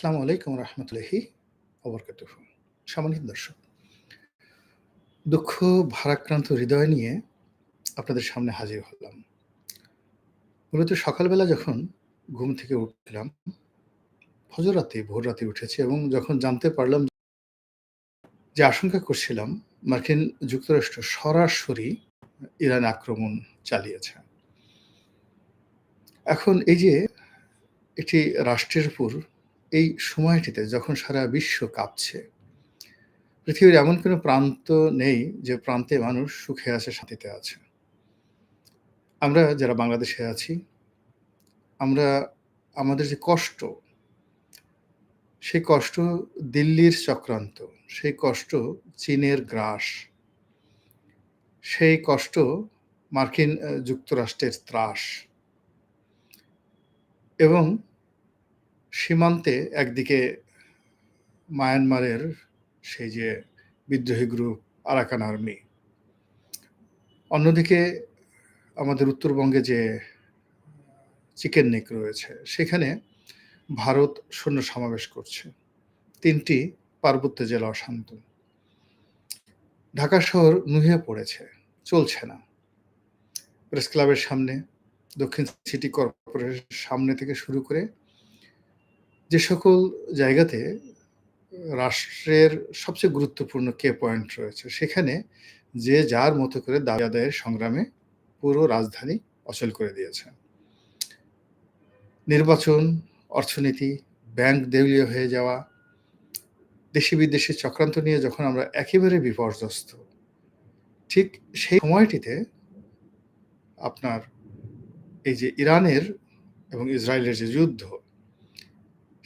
আসসালামু আলাইকুম রহমতুল্লাহি অবরকাতুহ সম্মানিত দর্শক, দুঃখ, ভারাক্রান্ত হৃদয় নিয়ে আপনাদের সামনে হাজির হলাম। মূলত সকালবেলা যখন ঘুম থেকে উঠলাম ফজর রাতে ভোর রাতে উঠেছে এবং যখন জানতে পারলাম যে আশঙ্কা করছিলাম, মার্কিন যুক্তরাষ্ট্র সরাসরি ইরান আক্রমণ চালিয়েছে। এখন এই যে একটি রাষ্ট্রের উপর এই সময়টিতে যখন সারা বিশ্ব কাঁপছে, পৃথিবীর এমন কোনো প্রান্ত নেই যে প্রান্তে মানুষ সুখে আছে, শান্তিতে আছে। আমরা যারা বাংলাদেশে আছি, আমরা আমাদের যে কষ্ট, সেই কষ্ট দিল্লির চক্রান্ত, সেই কষ্ট চীনের গ্রাস, সেই কষ্ট মার্কিন যুক্তরাষ্ট্রের ত্রাস এবং সীমান্তে একদিকে মায়ানমারের সেই যে বিদ্রোহী গ্রুপ আরাকান আর্মি। অন্যদিকে আমাদের উত্তরবঙ্গে যে চিকেন নেক রয়েছে, সেখানে ভারত সৈন্য সমাবেশ করছে। তিনটি পার্বত্য জেলা অশান্ত। ঢাকা শহর নুহে পড়েছে, চলছে না। প্রেস ক্লাবের সামনে, দক্ষিণ সিটি কর্পোরেশনের সামনে থেকে শুরু করে যে সকল জায়গাতে রাষ্ট্রের সবচেয়ে গুরুত্বপূর্ণ কে পয়েন্ট রয়েছে, সেখানে যে যার মতো করে দাবি আদায়ের সংগ্রামে পুরো রাজধানী অচল করে দিয়েছে। নির্বাচন, অর্থনীতি, ব্যাংক দেউলিয়া হয়ে যাওয়া, দেশি বিদেশি চক্রান্ত নিয়ে যখন আমরা একেবারে বিপর্যস্ত, ঠিক সেই সময়টিতে আপনার এই যে ইরানের এবং ইসরায়েলের যে যুদ্ধ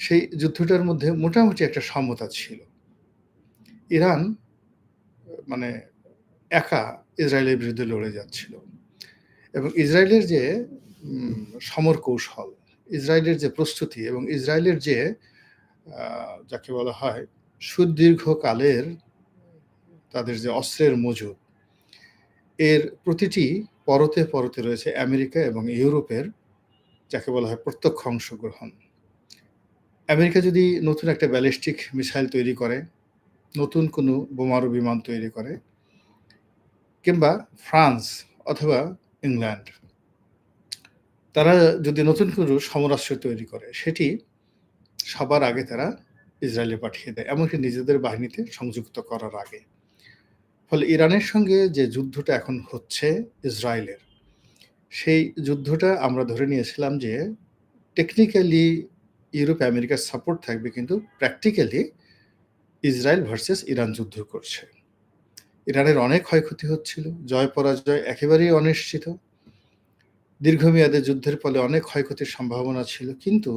সেই যুদ্ধটার মধ্যে মোটামুটি একটা সমতা ছিল। ইরান মানে একা ইসরায়েলের বিরুদ্ধে লড়ে যাচ্ছিল। এবং ইসরায়েলের যে সমর কৌশল ইসরায়েলের যে প্রস্তুতি এবং ইসরায়েলের যে যাকে বলা হয় সুদীর্ঘকালের তাদের যে অস্ত্রের মজুদ, এর প্রতিটি পরতে পরতে রয়েছে আমেরিকা এবং ইউরোপের, যাকে বলা হয় প্রত্যক্ষ অংশগ্রহণ আমেরিকা যদি নতুন একটা ব্যালিস্টিক মিসাইল তৈরি করে, নতুন কোনো বোমারু বিমান তৈরি করে, কিংবা ফ্রান্স অথবা ইংল্যান্ড, তারা যদি নতুন কোনো সমরাস্ত্র তৈরি করে, সেটি সবার আগে তারা ইসরায়েলে পাঠিয়ে দেয়, এমনকি নিজেদের বাহিনীতে সংযুক্ত করার আগে। ফলে ইরানের সঙ্গে যে যুদ্ধটা এখন হচ্ছে ইসরায়েলের, সেই যুদ্ধটা আমরা ধরে নিয়েছিলাম যে টেকনিক্যালি ইউরোপ আমেরিকার সাপোর্ট থাকবে কিন্তু প্র্যাকটিক্যালি ইসরায়েল ভার্সেস ইরান যুদ্ধ করছে। ইরানের অনেক ক্ষয়ক্ষতি হচ্ছিল, জয় পরাজয় একেবারেই অনিশ্চিত। দীর্ঘমেয়াদে যুদ্ধের ফলে অনেক ক্ষয়ক্ষতির সম্ভাবনা ছিল, কিন্তু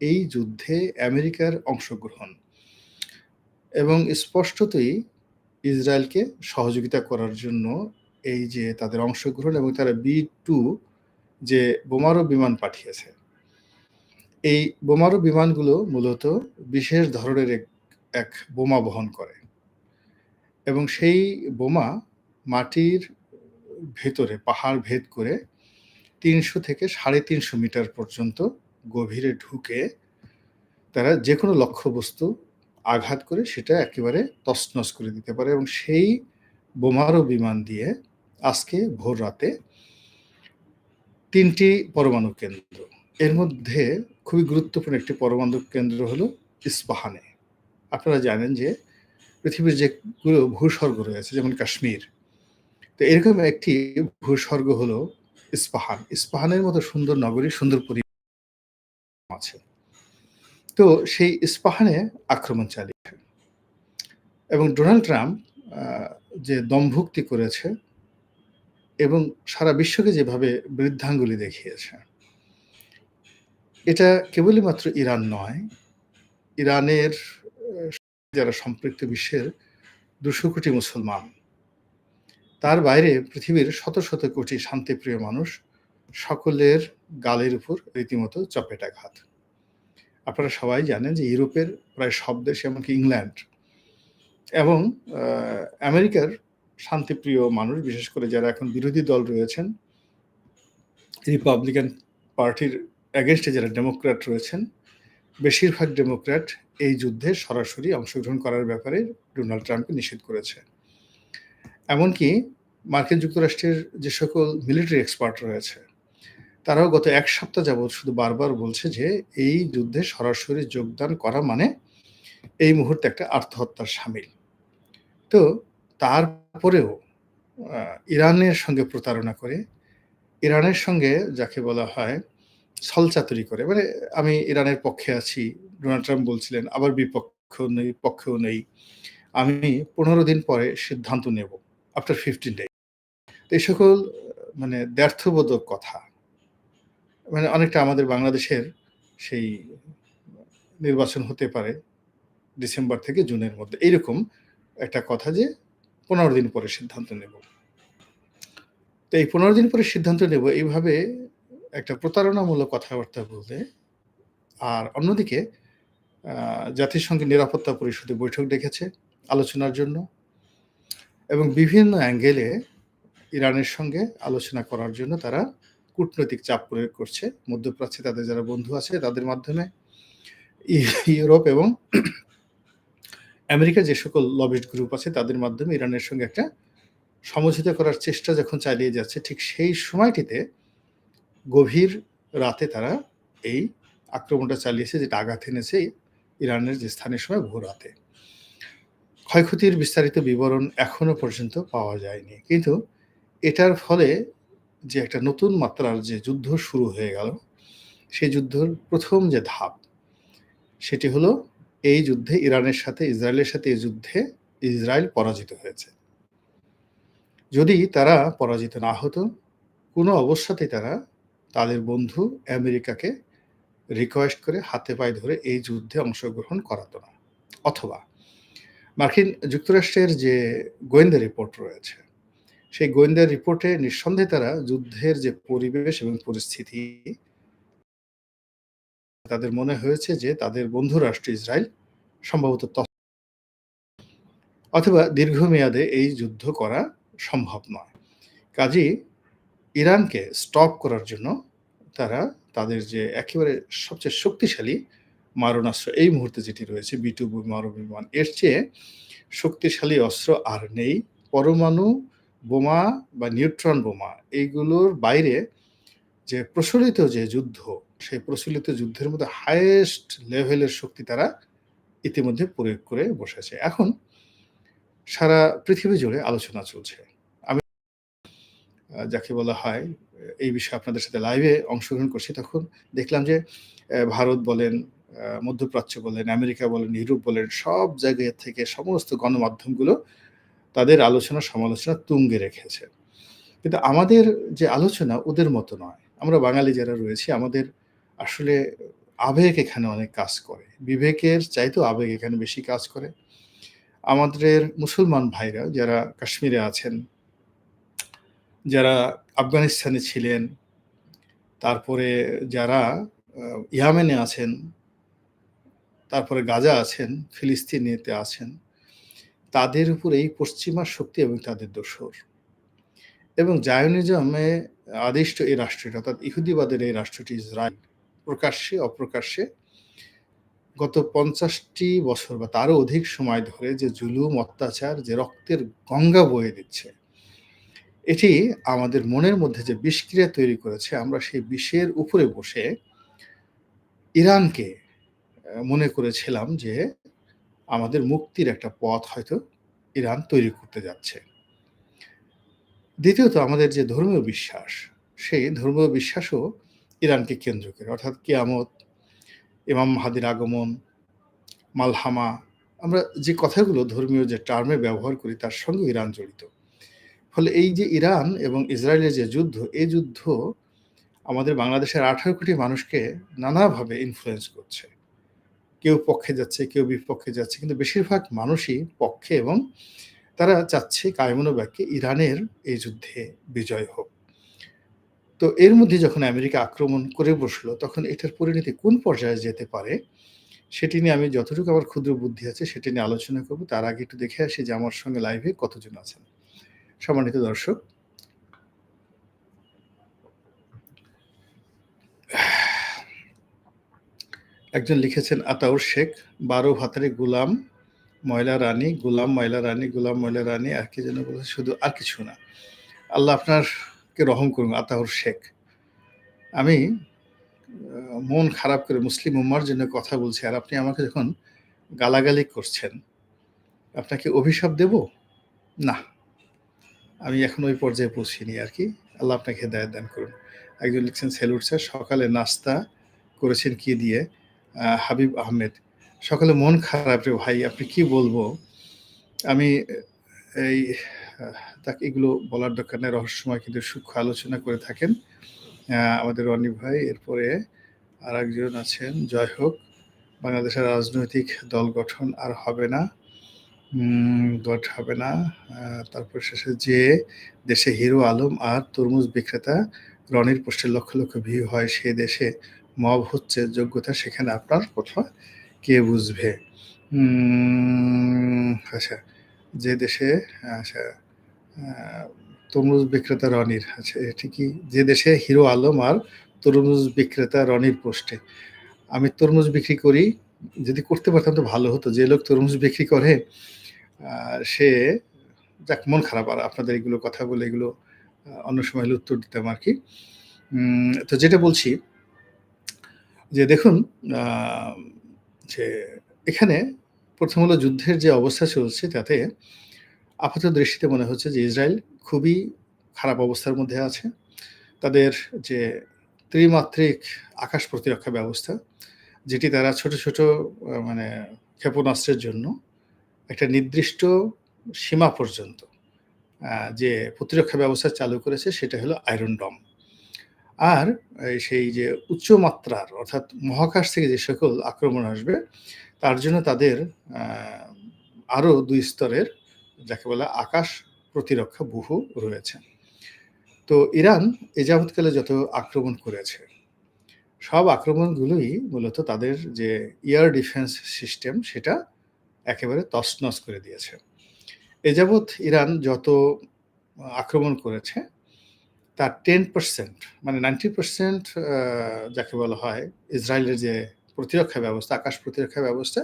এই যুদ্ধে আমেরিকার অংশগ্রহণ এবং স্পষ্টতই ইসরায়েলকে সহযোগিতা করার জন্য এই যে তাদের অংশগ্রহণ এবং তারা বি টু যে বোমারো বিমান পাঠিয়েছে এই বোমারু বিমানগুলো মূলত বিশেষ ধরনের এক বোমা বহন করে। এবং সেই বোমা মাটির ভেতরে, পাহাড় ভেদ করে তিনশো থেকে সাড়ে তিনশো মিটার পর্যন্ত গভীরে ঢুকে তারা যে কোনো লক্ষ্যবস্তু আঘাত করে সেটা একেবারে তছনছ করে দিতে পারে এবং সেই বোমারু বিমান দিয়ে আজকে ভোর রাতে তিনটি পরমাণু কেন্দ্র। এর মধ্যে খুবই গুরুত্বপূর্ণ একটি পরমাণু কেন্দ্র হলো ইস্পাহানে। আপনারা জানেন যে পৃথিবীর যেগুলো ভূস্বর্গ রয়েছে, যেমন কাশ্মীর, তো এরকম একটি ভূস্বর্গ হলো ইস্পাহান। ইস্পাহানের মতো সুন্দর নগরী, সুন্দর পরিবেশ আছে। তো সেই ইস্পাহানে আক্রমণ চালিয়েছে এবং ডোনাল্ড ট্রাম্প যে দমভুক্তি করেছে এবং সারা বিশ্বকে যেভাবে বৃদ্ধাঙ্গুলি দেখিয়েছে এটা কেবলই মাত্র ইরান নয়, ইরানের যারা সম্পৃক্ত বিশ্বের দুশো কোটি মুসলমান, তার বাইরে পৃথিবীর শত শত কোটি শান্তিপ্রিয় মানুষ সকলের গালের উপর রীতিমতো চপেটাঘাত। আপনারা সবাই জানেন যে ইউরোপের প্রায় সব দেশ, এমনকি ইংল্যান্ড এবং আমেরিকার শান্তিপ্রিয় মানুষ, বিশেষ করে যারা এখন বিরোধী দল রয়েছেন, রিপাবলিকান পার্টির অ্যাগেনস্টে যারা ডেমোক্র্যাট রয়েছেন, বেশিরভাগ ডেমোক্র্যাট এই যুদ্ধে সরাসরি অংশগ্রহণ করার ব্যাপারে ডোনাল্ড ট্রাম্পকে নিষেধ করেছে। এমনকি মার্কিন যুক্তরাষ্ট্রের যে সকল মিলিটারি এক্সপার্ট রয়েছে, তারাও গত এক সপ্তাহ যাবৎ শুধু বারবার বলছে যে এই যুদ্ধে সরাসরি যোগদান করা মানে এই মুহূর্তে একটা আত্মহত্যার সামিল। তো তারপরেও ইরানের সঙ্গে প্রতারণা করে, ইরানের সঙ্গে যাকে বলা হয় ছলচাতুরি করে। মানে আমি ইরানের পক্ষে আছি, ডোনাল্ড ট্রাম্প বলছিলেন, আবার বিপক্ষ নেই, পক্ষেও নেই। আমি পনেরো দিন পরে সিদ্ধান্ত নেব আফটার ফিফটিন ডে এই সকল মানে দ্ব্যর্থবোধক কথা মানে অনেকটা আমাদের বাংলাদেশের সেই নির্বাচন হতে পারে, ডিসেম্বর থেকে জুনের মধ্যে। এইরকম একটা কথা যে পনেরো দিন পরে সিদ্ধান্ত নেব। তো এই পনেরো দিন পরে সিদ্ধান্ত নেব, এইভাবে একটা প্রতারণামূলক কথাবার্তা বলতে আর অন্যদিকে জাতিসংঘের নিরাপত্তা পরিষদে বৈঠক ডেকেছে আলোচনার জন্য এবং বিভিন্ন অ্যাঙ্গেলে ইরানের সঙ্গে আলোচনা করার জন্য তারা কূটনৈতিক চাপ প্রয়োগ করছে। মধ্যপ্রাচ্যে তাদের যারা বন্ধু আছে তাদের মাধ্যমে। ইউরোপ এবং আমেরিকার যে সকল লবিস্ট গ্রুপ আছে তাদের মাধ্যমে ইরানের সঙ্গে একটা সমঝোতা করার চেষ্টা যখন চালিয়ে যাচ্ছে, ঠিক সেই সময়টিতে গভীর রাতে তারা এই আক্রমণটা চালিয়েছে, যেটা আঘাত এনেছে ইরানের যে স্থানীয় সময় ভোর রাতে। ক্ষয়ক্ষতির বিস্তারিত বিবরণ এখনও পর্যন্ত পাওয়া যায়নি। কিন্তু এটার ফলে যে একটা নতুন মাত্রার যে যুদ্ধ শুরু হয়ে গেল, সেই যুদ্ধর প্রথম যে ধাপ, সেটি হলো এই যুদ্ধে ইরানের সাথে, ইসরায়েলের সাথে এই যুদ্ধে ইসরায়েল পরাজিত হয়েছে। যদি তারা পরাজিত না হতো, কোনো অবস্থাতেই তারা তাদের বন্ধু আমেরিকাকে রিকোয়েস্ট করে হাতে পায়ে ধরে এই যুদ্ধে অংশগ্রহণ করাতো না। অথবা মার্কিন যুক্তরাষ্ট্রের যে গোয়েন্দা রিপোর্ট রয়েছে, সেই গোয়েন্দা রিপোর্টে নিঃসন্দেহে তারা যুদ্ধের যে পরিবেশ এবং পরিস্থিতি, তাদের মনে হয়েছে যে তাদের বন্ধু রাষ্ট্র ইসরায়েল সম্ভবত অথবা দীর্ঘমেয়াদে এই যুদ্ধ করা সম্ভব নয়। কাজী ইরানকে স্টপ করার জন্য তারা তাদের যে একেবারে সবচেয়ে শক্তিশালী মারণাস্ত্র, এই মুহূর্তে যেটি রয়েছে বিটু মারু বিমান, এর চেয়ে শক্তিশালী অস্ত্র আর নেই। পরমাণু বোমা বা নিউট্রন বোমা, এইগুলোর বাইরে যে প্রচলিত যে যুদ্ধ, সেই প্রচলিত যুদ্ধের মধ্যে হায়েস্ট লেভেলের শক্তি তারা ইতিমধ্যে প্রয়োগ করে বসেছে। এখন সারা পৃথিবী জুড়ে আলোচনা চলছে। যাকে বলা হয়, এই বিষয়ে আপনাদের সাথে লাইভে অংশগ্রহণ করছি। তখন দেখলাম যে ভারত বলেন মধ্যপ্রাচ্য বলেন, আমেরিকা বলেন, ইউরোপ বলেন, সব জায়গা থেকে সমস্ত গণমাধ্যমগুলো তাদের আলোচনা, সমালোচনা তুঙ্গে রেখেছে। কিন্তু আমাদের যে আলোচনা, ওদের মতো নয়। আমরা বাঙালি যারা রয়েছি, আমাদের আসলে আবেগ এখানে অনেক কাজ করে। বিবেকের চাইতেও আবেগ এখানে বেশি কাজ করে। আমাদের মুসলমান ভাইরা যারা কাশ্মীরে আছেন যারা আফগানিস্তানে ছিলেন, তারপরে যারা ইয়ামেনে আছেন, তারপরে গাজা আছেন, ফিলিস্তিনিতে আছেন, তাদের উপর এই পশ্চিমা শক্তি এবং তাদের দোসর এবং জায়নিজমে আদিষ্ট এই রাষ্ট্রটি, অর্থাৎ ইহুদিবাদের এই রাষ্ট্রটি ইসরায়েল, প্রকাশ্যে, অপ্রকাশ্যে গত পঞ্চাশটি বছর বা তারও অধিক সময় ধরে যে জুলুম, অত্যাচার, যে রক্তের গঙ্গা বয়ে দিচ্ছে এটি আমাদের মনের মধ্যে যে বিষক্রিয়া তৈরি করেছে, আমরা সেই বিষের উপরে বসে ইরানকে মনে করেছিলাম যে আমাদের মুক্তির একটা পথ হয়তো ইরান তৈরি করতে যাচ্ছে। দ্বিতীয়ত, আমাদের যে ধর্মীয় বিশ্বাস, সেই ধর্মীয় বিশ্বাসও ইরানকে কেন্দ্র করে। অর্থাৎ কেয়ামত, ইমাম মাহাদির আগমন, মালহামা, আমরা যে কথাগুলো ধর্মীয় যে টার্মে ব্যবহার করি, তার সঙ্গে ইরান জড়িত। ফলে এই যে ইরান এবং ইসরায়েলের যে যুদ্ধ, এই যুদ্ধ আমাদের বাংলাদেশের আঠারো কোটি মানুষকে নানাভাবে ইনফ্লুয়েন্স করছে। কেউ পক্ষে যাচ্ছে, কেউ বিপক্ষে যাচ্ছে, কিন্তু বেশিরভাগ মানুষই পক্ষে এবং তারা চাচ্ছে কায়মনোবাক্যে ইরানের এই যুদ্ধে বিজয় হোক। তো এর মধ্যে যখন আমেরিকা আক্রমণ করে বসল, তখন এটার পরিণতি কোন পর্যায়ে যেতে পারে, সেটি নিয়ে আমি যতটুকু আমার ক্ষুদ্র বুদ্ধি আছে, সেটি নিয়ে আলোচনা করব। তার আগে একটু দেখে আসি যে আমার সঙ্গে লাইভে কতজন আছেন। সম্মানিত দর্শক একজন লিখেছেন আতাউর শেখ, ১২ ভাতারে গুলাম, ময়লা রানী, গুলাম, ময়লা রানী, গুলাম, ময়লা রানী আর কি যেন বলেছে শুধু আর কিছু না। আল্লাহ আপনারকে রহম করুন আতাউর শেখ। আমি মন খারাপ করে মুসলিম উম্মার জন্য কথা বলছি আর আপনি আমাকে যখন গালাগালি করছেন, আপনাকে অভিশাপ দেব? না। আমি এখন ওই পর্যায়ে পৌঁছিনি আর কি আল্লাহ আপনাকে হেদায়েত দান করুন। একজন লিখছেন সেলুট স্যার, সকালে নাস্তা করেছেন কি দিয়ে? হাবিব আহমেদ। সকালে মন খারাপ রে ভাই, আপনি কি বলব? আমি এই তাকে এগুলো বলার দরকার নাই। রহস্যময় কিন্তু সূক্ষ্ম আলোচনা করে থাকেন। আমাদের রনি ভাই, এরপরে আরেকজন আছেন, জয় হোক। বাংলাদেশের রাজনৈতিক দল গঠন আর হবে না। গঠ হবে না। তারপর শেষে যে দেশে হিরো আলম আর তরমুজ বিক্রেতা রনির পোস্টে লক্ষ, লক্ষ ভিউ হয় সে দেশে মব হচ্ছে যোগ্যতা সেখানে আপনার কথা কে বুঝবে? আচ্ছা, যে দেশে আচ্ছা তরমুজ বিক্রেতা রনির আচ্ছা কি? যে দেশে হিরো আলম আর তরমুজ বিক্রেতা রনির পোস্টে। আমি তরমুজ বিক্রি করি। যদি করতে পারতাম তো ভালো হতো। যে লোক তরমুজ বিক্রি করে সে যাক মন খারাপ আর আপনাদের এগুলো কথা বলে এগুলো অন্য সময় উত্তর দিতাম আর কি তো যেটা বলছি যে দেখুন যে এখানে ১ম হলো যুদ্ধের যে অবস্থা চলছে তাতে আপাত দৃষ্টিতে মনে হচ্ছে যে ইসরায়েল খুবই খারাপ অবস্থার মধ্যে আছে। তাদের যে ত্রিমাত্রিক আকাশ প্রতিরক্ষা ব্যবস্থা, যেটি তারা ছোট, ছোট মানে ক্ষেপণাস্ত্রের জন্য একটা নির্দিষ্ট সীমা পর্যন্ত যে প্রতিরক্ষা ব্যবস্থা চালু করেছে সেটা হলো আয়রন ডম। আর সেই যে উচ্চ মাত্রার অর্থাৎ মহাকাশ থেকে যে সকল আক্রমণ আসবে তার জন্য তাদের আরও দুই স্তরের যাকে বলে আকাশ প্রতিরক্ষা ব্যুহ রয়েছে। তো ইরান এ যাবৎকালে যত আক্রমণ করেছে, সব আক্রমণগুলোই মূলত তাদের যে এয়ার ডিফেন্স সিস্টেম সেটা একেবারে তছনছ করে দিয়েছে। এ যাবৎ ইরান যত আক্রমণ করেছে তার 10% মানে 90% আ যাকে বলা হয় ইসরায়েলের যে প্রতিরক্ষা ব্যবস্থা, আকাশ প্রতিরক্ষা ব্যবস্থা,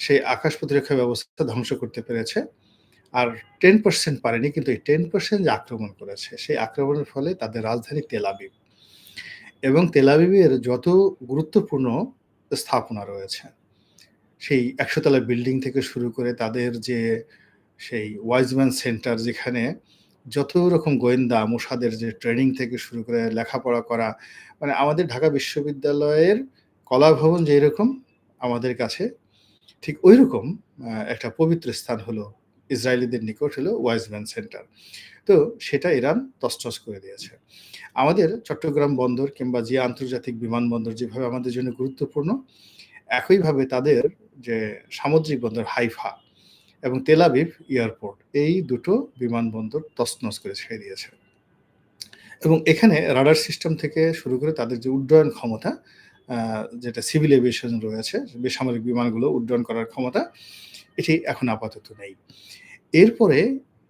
সেই আকাশ প্রতিরক্ষা ব্যবস্থা ধ্বংস করতে পেরেছে। আর 10% পারেনি কিন্তু এই 10% যে আক্রমণ করেছে, সেই আক্রমণের ফলে তাদের রাজধানী তেল আবিব এবং তেল আবিবের যত গুরুত্বপূর্ণ স্থাপনা রয়েছে, সেই ১০০ তলা বিল্ডিং থেকে শুরু করে তাদের যে সেই ওয়াইজম্যান সেন্টার যেখানে যত রকম গোয়েন্দা মোসাদের যে ট্রেনিং থেকে শুরু করে লেখাপড়া করা, মানে আমাদের ঢাকা বিশ্ববিদ্যালয়ের কলাভবন যেরকম আমাদের কাছে ঠিক ওই রকম একটা পবিত্র স্থান হলো ইসরায়েলিদের নিকট হলো ওয়াইজম্যান সেন্টার। তো সেটা ইরান তছনছ করে দিয়েছে। আমাদের চট্টগ্রাম বন্দর কিংবা যে আন্তর্জাতিক বিমানবন্দর যেভাবে আমাদের জন্য গুরুত্বপূর্ণ, একইভাবে তাদের যে সামুদ্রিক বন্দর হাইফা এবং তেল এয়ারপোর্ট এই দুটো বিমানবন্দর তছনছ করে ছেড়ে দিয়েছে। এবং এখানে রাডার সিস্টেম থেকে শুরু করে তাদের যে উড্ডয়ন ক্ষমতা যেটা সিভিল এভিয়েশন রয়েছে, বেসামরিক বিমানগুলো উড্ডয়ন করার ক্ষমতা, এটি এখন আপাতত নেই। এরপরে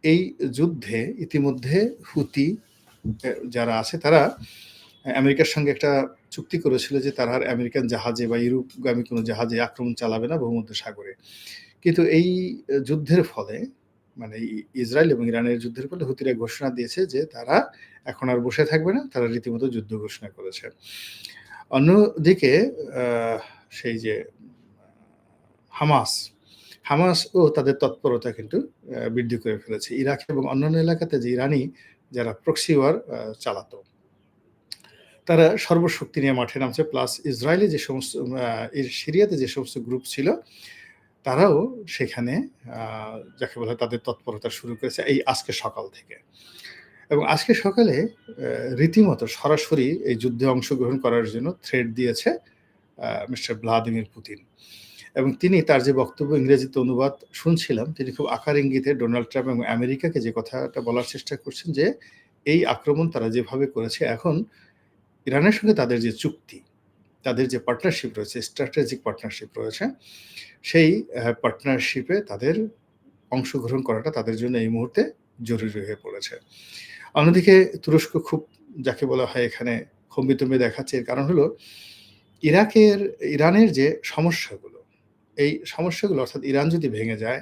এই যুদ্ধে ইতিমধ্যে হুতি যারা আছে তারা আমেরিকার সঙ্গে একটা চুক্তি করেছিল যে তারা আর আমেরিকান জাহাজে বা ইউরোপগামী কোনো জাহাজে আক্রমণ চালাবে না ভূমধ্যসাগরে। কিন্তু এই যুদ্ধের ফলে মানে ইসরায়েল এবং ইরানের যুদ্ধের ফলে হুতিরা ঘোষণা দিয়েছে যে তারা এখন আর বসে থাকবে না। তারা রীতিমতো যুদ্ধ ঘোষণা করেছে। অন্যদিকে সেই যে হামাস, হামাসও তাদের তৎপরতা কিন্তু বৃদ্ধি করে ফেলেছে। ইরাক এবং অন্যান্য এলাকাতে যে ইরানি যারা প্রক্সি ওয়ার আ চালাতো। তারা সর্বশক্তি নিয়ে মাঠে নামছে প্লাস ইসরায়েলে যে সমস্ত সিরিয়াতে যে সমস্ত গ্রুপ ছিল, তারাও সেখানে যাকে বলে তাদের তৎপরতা শুরু করেছে এই আজকে সকাল থেকে। এবং আজকে সকালে রীতিমতো সরাসরি এই যুদ্ধে অংশগ্রহণ করার জন্য থ্রেড দিয়েছে মিস্টার ভ্লাদিমির পুতিন। এবং তিনি তার যে বক্তব্য ইংরেজিতে অনুবাদ শুনছিলাম, তিনি খুব আকার ইঙ্গিতে ডোনাল্ড ট্রাম্প এবং আমেরিকাকে যে কথাটা বলার চেষ্টা করছেন যে, এই আক্রমণ তারা যেভাবে করেছে এখন ইরানের সঙ্গে তাদের যে চুক্তি, তাদের যে পার্টনারশিপ রয়েছে, স্ট্র্যাটেজিক পার্টনারশিপ রয়েছে, সেই পার্টনারশিপে তাদের অংশগ্রহণ করাটা তাদের জন্য এই মুহূর্তে জরুরি হয়ে পড়েছে। অন্যদিকে তুরস্ক খুব যাকে বলা হয় এখানে হম্বিতম্বি দেখাচ্ছে। এর কারণ হলো ইরাকের ইরানের যে সমস্যাগুলো, এই সমস্যাগুলো অর্থাৎ ইরান যদি ভেঙে যায়,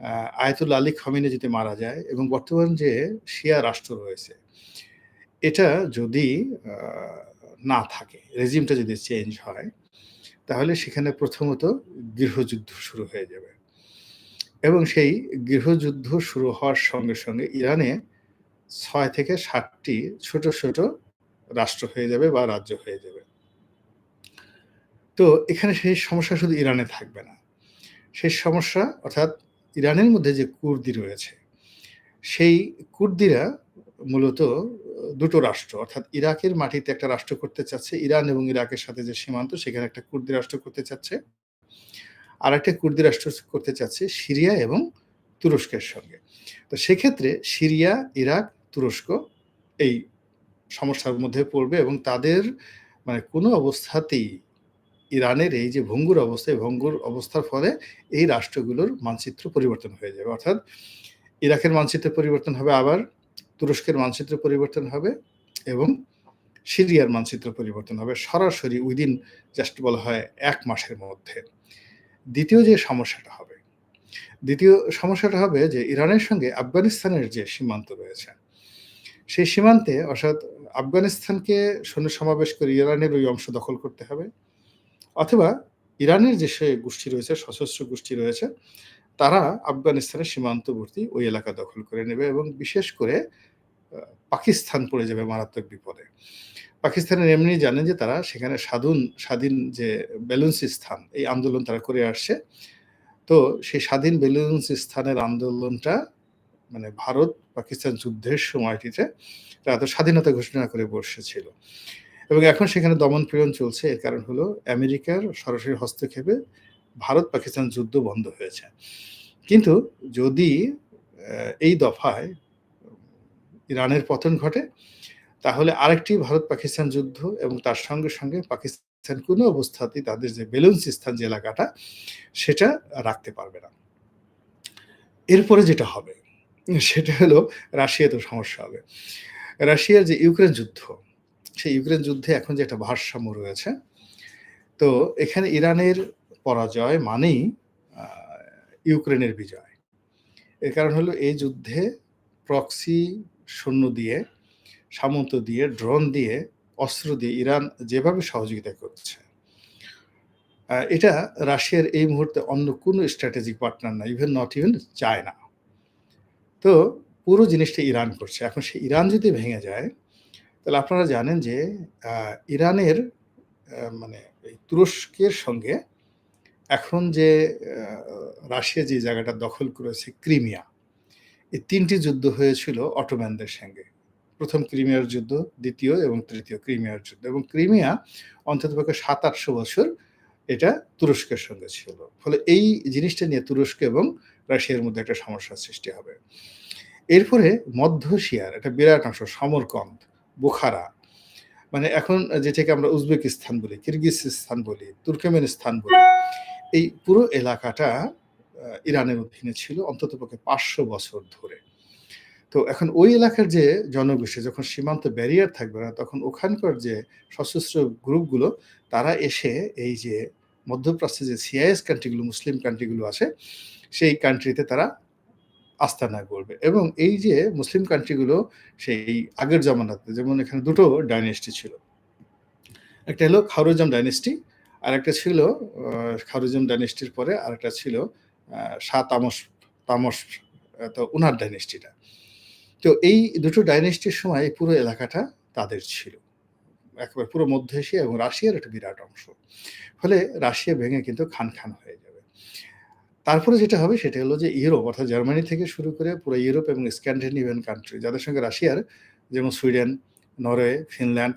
আ আয়াতুল্লাহ আলী খামেনি যদি মারা যায় এবং বর্তমান যে শিয়া রাষ্ট্র রয়েছে, এটা যদি না থাকে, রেজিমটা যদি চেঞ্জ হয়, তাহলে সেখানে প্রথমত গৃহযুদ্ধ শুরু হয়ে যাবে। এবং সেই গৃহযুদ্ধ শুরু হওয়ার সঙ্গে, সঙ্গে ইরানে ছয় থেকে ৭ টি ছোট, ছোট রাষ্ট্র হয়ে যাবে বা রাজ্য হয়ে যাবে। তো এখানে সেই সমস্যা শুধু ইরানে থাকবে না। সেই সমস্যা অর্থাৎ ইরানের মধ্যে যে কুর্দি রয়েছে, সেই কুর্দিরা মূলত দুটো রাষ্ট্র অর্থাৎ ইরাকের মাটিতে একটা রাষ্ট্র করতে চাচ্ছে। ইরান এবং ইরাকের সাথে যে সীমান্ত সেখানে একটা কুর্দি রাষ্ট্র করতে চাচ্ছে। আর একটা কুর্দি রাষ্ট্র করতে চাচ্ছে সিরিয়া এবং তুরস্কের সঙ্গে। তো সেক্ষেত্রে সিরিয়া, ইরাক, তুরস্ক এই সমস্যার মধ্যে পড়বে এবং তাদের মানে কোনো অবস্থাতেই ইরানের এই যে ভঙ্গুর অবস্থা, ভঙ্গুর অবস্থার ফলে এই রাষ্ট্রগুলোর মানচিত্র পরিবর্তন হয়ে যাবে। অর্থাৎ ইরাকের মানচিত্র পরিবর্তন হবে আবার তুরস্কের মানচিত্র পরিবর্তন হবে এবং সিরিয়ার মানচিত্র পরিবর্তন হবে সরাসরি উইদিন জাস্ট বলা হয় এক মাসের মধ্যে। দ্বিতীয় যে সমস্যাটা হবে, দ্বিতীয় সমস্যাটা হবে যে ইরানের সঙ্গে আফগানিস্তানের যে সীমান্ত রয়েছে, সেই সীমান্তে অর্থাৎ আফগানিস্তানকে সৈন্য সমাবেশ করে ইরানের ওই অংশ দখল করতে হবে। অথবা ইরানের যে সে গোষ্ঠী রয়েছে, সশস্ত্র গোষ্ঠী রয়েছে, তারা আফগানিস্তানের সীমান্তবর্তী ওই এলাকা দখল করে নেবে এবং বিশেষ করে পাকিস্তান পড়ে যাবে মারাত্মক বিপদে। পাকিস্তানের এমনি জানেন যে তারা সেখানে স্বাধীন স্বাধীন যে বেলুচিস্তান এই আন্দোলন তারা করে আসছে। তো সেই স্বাধীন বেলুচিস্তানের আন্দোলনটা মানে ভারত পাকিস্তান যুদ্ধের সময়টিতে তারা তো স্বাধীনতা ঘোষণা করে বসেছিল। এবং এখন সেখানে দমন-পীড়ন চলছে। এর কারণ হলো আমেরিকার সরাসরি হস্তক্ষেপে ভারত পাকিস্তান যুদ্ধ বন্ধ হয়েছে। কিন্তু যদি এই দফায় ইরানের পতন ঘটে, তাহলে আরেকটি ভারত পাকিস্তান যুদ্ধ এবং তার সঙ্গে, সঙ্গে পাকিস্তান কোনো অবস্থাতেই তাদের যে বেলুচিস্তান যে এলাকাটা সেটা রাখতে পারবে না। এরপরে যেটা হবে সেটা হলো রাশিয়াতেও সমস্যা হবে। রাশিয়ার যে ইউক্রেন যুদ্ধ, সেই ইউক্রেন যুদ্ধে এখন যে একটা ভারসাম্য রয়েছে, তো এখানে ইরানের পরাজয় মানেই ইউক্রেনের বিজয়। এর কারণ হলো এই যুদ্ধে প্রক্সি সৈন্য দিয়ে, সামন্ত দিয়ে, ড্রোন দিয়ে, অস্ত্র দিয়ে ইরান যেভাবে সহযোগিতা করছে এটা রাশিয়ার এই মুহূর্তে অন্য কোনো স্ট্র্যাটেজিক পার্টনার না। Even not even China. তো পুরো জিনিসটা ইরান করছে। এখন সে ইরান যদি ভেঙে যায়, তাহলে আপনারা জানেন যে ইরানের মানে তুরস্কের সঙ্গে এখন যে রাশিয়া যে জায়গাটা দখল করেছে ক্রিমিয়া। এই তিনটি যুদ্ধ হয়েছিল অটোম্যানদের সঙ্গে। প্রথম ক্রিমিয়ার যুদ্ধ, দ্বিতীয় এবং তৃতীয় ক্রিমিয়ার যুদ্ধ এবং ক্রিমিয়া অন্ততপক্ষে সাত আটশো বছর এটা তুরস্কের সঙ্গে ছিল। ফলে এই জিনিসটা নিয়ে তুরস্ক এবং রাশিয়ার মধ্যে একটা সমস্যার সৃষ্টি হবে। এরপরে মধ্য এশিয়ার একটা বিরাট অংশ সমরকন্দ, বুখারা মানে এখন যেটাকে আমরা উজবেকিস্তান বলি, কিরগিজস্তান বলি, তুর্কমেনিস্তান বলি, এই পুরো এলাকাটা ইরানের অধীনে ছিল অন্ততপক্ষে ৫০০ বছর ধরে। তো এখন ওই এলাকার যে জনগোষ্ঠী যখন সীমান্ত ব্যারিয়ার থাকবে না, তখন ওখানকার যে সশস্ত্র গ্রুপগুলো তারা এসে এই যে মধ্যপ্রাচ্যে যে সিআইএস কান্ট্রিগুলো মুসলিম কান্ট্রিগুলো আছে, সেই কান্ট্রিতে তারা আস্তানা করবে এবং এই যে মুসলিম কান্ট্রিগুলো সেই আগের জামানাতে যেমন এখানে দুটো ডাইনেস্টি ছিল। একটা হলো খাওয়ারিজম ডাইনেস্টি, আর একটা ছিল আ খাওয়ারিজম ডাইনেস্টির পরে আর একটা ছিল শাহ তামস তামস তো উনার ডাইনেস্টিটা। তো এই দুটো ডাইনেস্টির সময় পুরো এলাকাটা তাদের ছিল। একেবারে পুরো মধ্য এশিয়া এবং রাশিয়ার একটা বিরাট অংশ। ফলে রাশিয়া ভেঙে কিন্তু খান, খান হয়ে যাবে। তারপরে যেটা হবে সেটা হলো যে ইউরোপ অর্থাৎ জার্মানি থেকে শুরু করে পুরো ইউরোপ এবং স্ক্যান্ডিনেভিয়ান কান্ট্রি যাদের সঙ্গে রাশিয়ার যেমন সুইডেন, নরওয়ে, ফিনল্যান্ড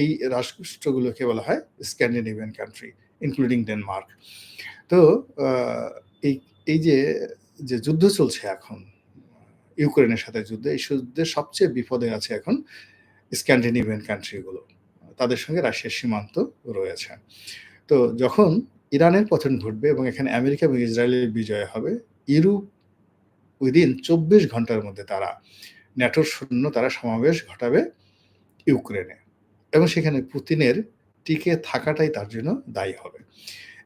এই রাষ্ট্রগুলোকে বলা হয় স্ক্যান্ডিনেভিয়ান কান্ট্রি ইনক্লুডিং ডেনমার্ক। তো এই এই যে, যে যুদ্ধ চলছে এখন ইউক্রেনের সাথে যুদ্ধ, এই যুদ্ধে সবচেয়ে বিপদে আছে এখন স্ক্যান্ডিনেভিয়ান কান্ট্রি গুলো। তাদের সঙ্গে রাশিয়ার সীমান্ত রয়েছে। তো যখন ইরানের পতন ঘটবে এবং এখানে আমেরিকা এবং ইসরায়েলের বিজয় হবে, ইউরোপ উইদিন ২৪ ঘণ্টার মধ্যে তারা ন্যাটোর সৈন্য তারা সমাবেশ ঘটাবে ইউক্রেনে এবং সেখানে পুতিনের টিকে থাকাটাই তার জন্য দায়ী হবে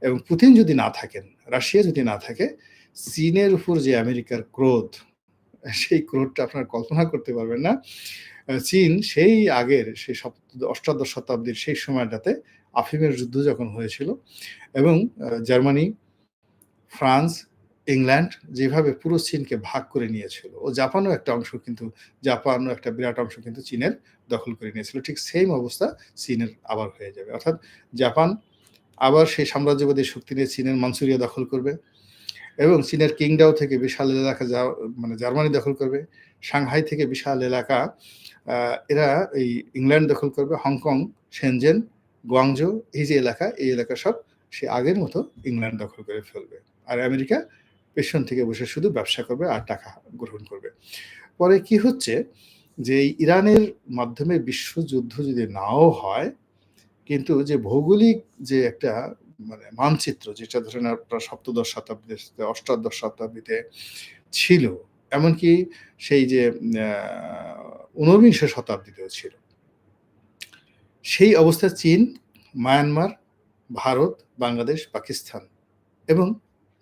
এবং পুতিন যদি না থাকেন, রাশিয়া যদি না থাকে, চীনের উপর যে আমেরিকার ক্রোধ, সেই ক্রোধটা আপনারা কল্পনা করতে পারবেন না। চীন সেই আগের, সেই অষ্টাদশ শতাব্দীর সেই সময়টাতে আফিমের যুদ্ধ যখন হয়েছিল এবং জার্মানি, ফ্রান্স, ইংল্যান্ড যেভাবে পুরো চীনকে ভাগ করে নিয়েছিল ও জাপানও একটা অংশ কিন্তু, জাপানও একটা বিরাট অংশ কিন্তু চীনের দখল করে নিয়েছিল। ঠিক সেম অবস্থা চীনের আবার হয়ে যাবে। অর্থাৎ জাপান আবার সেই সাম্রাজ্যবাদী শক্তি নিয়ে চীনের মানসুরিয়া দখল করবে এবং চীনের কিংডাও থেকে বিশাল এলাকা যা মানে জার্মানি দখল করবে, সাংহাই থেকে বিশাল এলাকা এরা এই ইংল্যান্ড দখল করবে, হংকং, সেনজেন গোয়াংজো এই যে এলাকা, এই এলাকা সব সে আগের মতো ইংল্যান্ড দখল করে ফেলবে। আর আমেরিকা পেছন থেকে বসে শুধু ব্যবসা করবে আর টাকা গ্রহণ করবে। পরে কি হচ্ছে যে ইরানের মাধ্যমে বিশ্বযুদ্ধ যদি নাও হয় কিন্তু যে ভৌগোলিক যে একটা মানে মানচিত্র যেটা ধরেন আপনার সপ্তদশ শতাব্দীতে, অষ্টাদশ শতাব্দীতে ছিল, এমনকি সেই যে ঊনবিংশ শতাব্দীতেও ছিল। সেই অবস্থা চীন, মায়ানমার, ভারত, বাংলাদেশ, পাকিস্তান এবং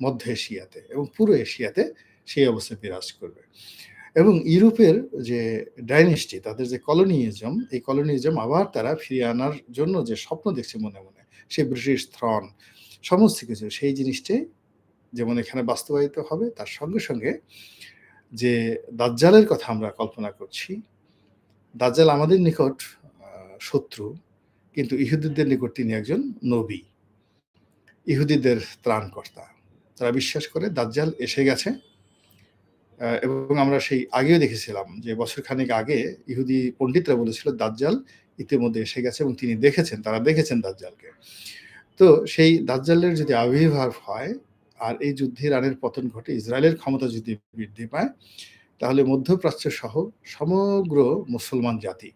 মধ্য এশিয়াতে এবং পুরো এশিয়াতে সেই অবস্থা বিরাজ করবে। এবং ইউরোপের যে ডাইনেস্টি, তাদের যে কলোনিজম এই কলোনিজম আবার তারা ফিরিয়ে আনার জন্য যে স্বপ্ন দেখছে মনে মনে সেই ব্রিটিশ থ্রন, সমস্ত কিছু, সেই জিনিসটাই যেমন এখানে বাস্তবায়িত হবে, তার সঙ্গে সঙ্গে যে দাজ্জালের কথা আমরা কল্পনা করছি, দাজ্জাল আমাদের নিকট শত্রু, কিন্তু ইহুদিদের নিকট তিনি একজন নবী। ইহুদিদের ত্রাণকর্তা। তারা বিশ্বাস করে দাজ্জাল এসে গেছে। এবং আমরা সেই আগেও দেখেছিলাম যে বছর খানিক আগে ইহুদি পণ্ডিতরা বলেছিল, দাজ্জাল ইতিমধ্যে এসে গেছে এবং তিনি দেখেছেন, তারা দেখেছেন দাজ্জালকে। তো সেই দাজ্জালের যদি আবির্ভাব হয় আর এই যুদ্ধে রানের পতন ঘটে, ইসরায়েলের ক্ষমতা যদি বৃদ্ধি পায়, তাহলে মধ্যপ্রাচ্য সহ সমগ্র মুসলমান জাতি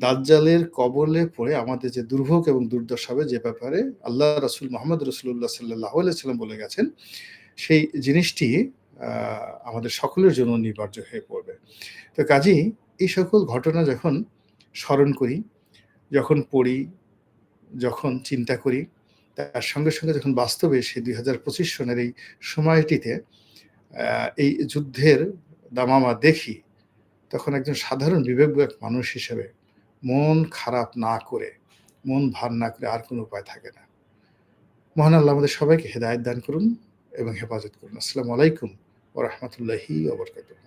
দাজ্জালের কবলে পড়ে আমাদের যে দুর্ভোগ এবং দুর্দশা হবে, যে ব্যাপারে আল্লাহ রসুল মোহাম্মদ রসুল্লাহ সাল্লাহ সাল্লাম বলে গেছেন, সেই জিনিসটি আমাদের সকলের জন্য অনিবার্য হয়ে পড়বে। তো কাজেই এই সকল ঘটনা যখন স্মরণ করি, যখন পড়ি, যখন চিন্তা করি, তার সঙ্গে সঙ্গে যখন বাস্তবে সেই দুই হাজার পঁচিশ সনের এই সময়টিতে এই যুদ্ধের দামামা দেখি, তখন একজন সাধারণ বিবেকবাক মানুষ হিসেবে মন খারাপ না করে, মন ভার না করে আর কোনো উপায় থাকে না। মহান আল্লাহ আমাদের সবাইকে হেদায়ত দান করুন এবং হেফাজত করুন। আসসালামু আলাইকুম। ও রহমতুল্লাহি ওবরকাতুহ